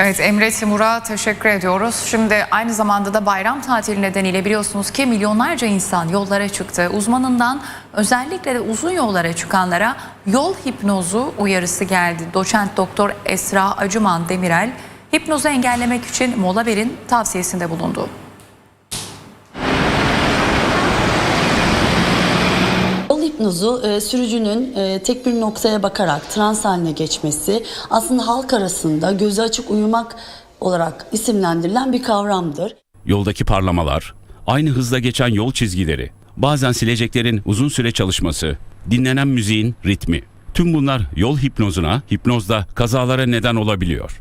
Evet Emre Timur'a teşekkür ediyoruz. Şimdi aynı zamanda da bayram tatili nedeniyle biliyorsunuz ki milyonlarca insan yollara çıktı. Uzmanından özellikle de uzun yollara çıkanlara yol hipnozu uyarısı geldi. Doçent Doktor Esra Acıman Demirel hipnozu engellemek için mola verin tavsiyesinde bulundu. Hipnozu e, sürücünün e, tek bir noktaya bakarak trans haline geçmesi aslında halk arasında gözü açık uyumak olarak isimlendirilen bir kavramdır. Yoldaki parlamalar, aynı hızla geçen yol çizgileri, bazen sileceklerin uzun süre çalışması, dinlenen müziğin ritmi. Tüm bunlar yol hipnozuna, hipnozda kazalara neden olabiliyor.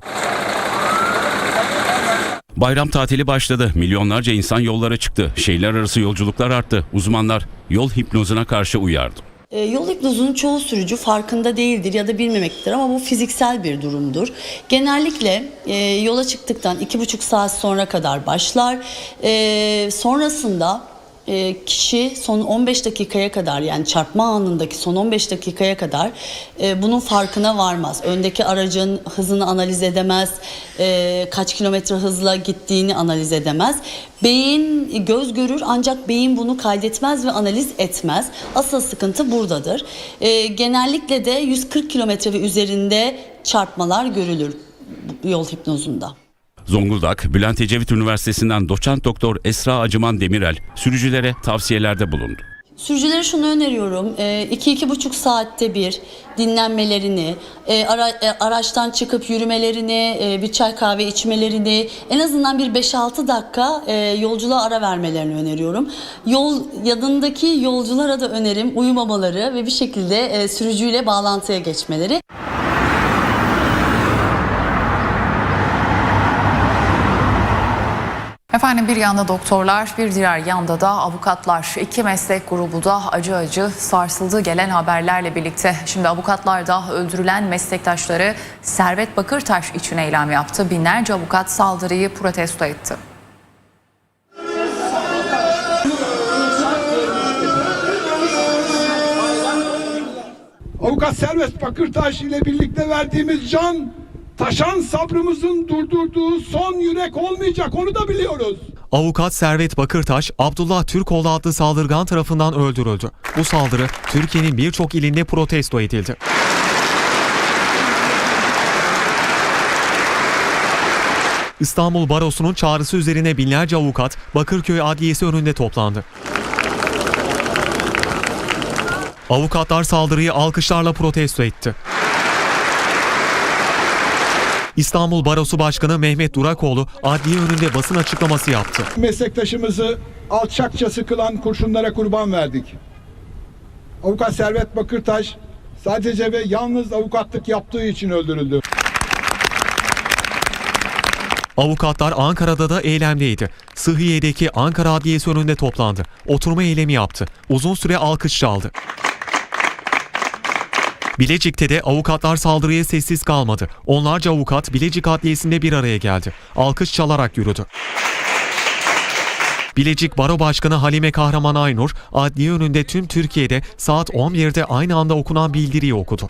Bayram tatili başladı. Milyonlarca insan yollara çıktı. Şehirler arası yolculuklar arttı. Uzmanlar yol hipnozuna karşı uyardı. E, yol hipnozunun çoğu sürücü farkında değildir ya da bilmemektedir ama bu fiziksel bir durumdur. Genellikle e, yola çıktıktan iki buçuk saat sonra kadar başlar. E, sonrasında e, kişi son 15 dakikaya kadar yani çarpma anındaki son 15 dakikaya kadar e, bunun farkına varmaz. Öndeki aracın hızını analiz edemez, e, kaç kilometre hızla gittiğini analiz edemez. Beyin göz görür ancak beyin bunu kaydetmez ve analiz etmez. Asıl sıkıntı buradadır. Genellikle de 140 kilometre ve üzerinde çarpmalar görülür yol hipnozunda. Zonguldak, Bülent Ecevit Üniversitesi'nden doçent doktor Esra Acıman Demirel sürücülere tavsiyelerde bulundu. Sürücülere şunu öneriyorum. 2-2,5 saatte bir dinlenmelerini, e, e, araçtan çıkıp yürümelerini, e, bir çay kahve içmelerini, en azından bir 5-6 dakika yolculuğa ara vermelerini öneriyorum. Yol yanındaki yolculara da önerim uyumamaları ve bir şekilde sürücüyle bağlantıya geçmeleri. Efendim bir yanda doktorlar, bir diğer yanda da avukatlar. İki meslek grubu da acı acı sarsıldı gelen haberlerle birlikte. Şimdi avukatlar da öldürülen meslektaşları Servet Bakırtaş için eylem yaptı. Binlerce avukat saldırıyı protesto etti. Avukat Servet Bakırtaş ile birlikte verdiğimiz can taşan sabrımızın durdurduğu son yürek olmayacak onu da biliyoruz. Avukat Servet Bakırtaş, Abdullah Türkoğlu adlı saldırgan tarafından öldürüldü. Bu saldırı Türkiye'nin birçok ilinde protesto edildi. İstanbul Barosu'nun çağrısı üzerine binlerce avukat Bakırköy Adliyesi önünde toplandı. Avukatlar saldırıyı alkışlarla protesto etti. İstanbul Barosu Başkanı Mehmet Durakoğlu adliye önünde basın açıklaması yaptı. Meslektaşımızı alçakça sıkılan kurşunlara kurban verdik. Avukat Servet Bakırtaş sadece ve yalnız avukatlık yaptığı için öldürüldü. Avukatlar Ankara'da da eylemdeydi. Sıhhiye'deki Ankara Adliyesi önünde toplandı. Oturma eylemi yaptı. Uzun süre alkış çaldı. Bilecik'te de avukatlar saldırıya sessiz kalmadı. Onlarca avukat Bilecik Adliyesi'nde bir araya geldi. Alkış çalarak yürüdü. Bilecik Baro Başkanı Halime Kahraman Aynur, adliye önünde tüm Türkiye'de saat 11'de aynı anda okunan bildiriyi okudu.